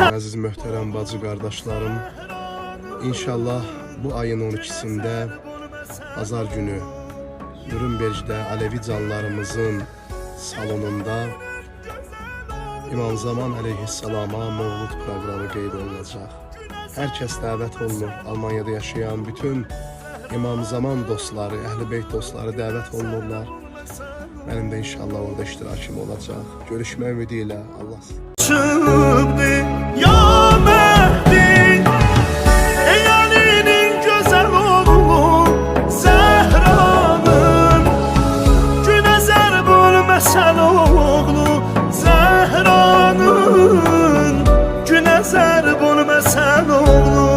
möhtərəm bacı qardaşlarım. İnşallah bu ayın 12-sində bazar günü Nürnbergdə Alevi canlarımızın salonunda İmam Zaman əleyhissalama mövlud proqramı qeyd olunacaq. Hər kəs dəvət olunur. Almaniyada yaşayan bütün İmam Zaman dostları, Əhl-i Beyt dostları dəvət olunurlar. Mənim də inşallah orada iştirakım olacaq. Görüşmək ümidi ilə Allah. sen oldun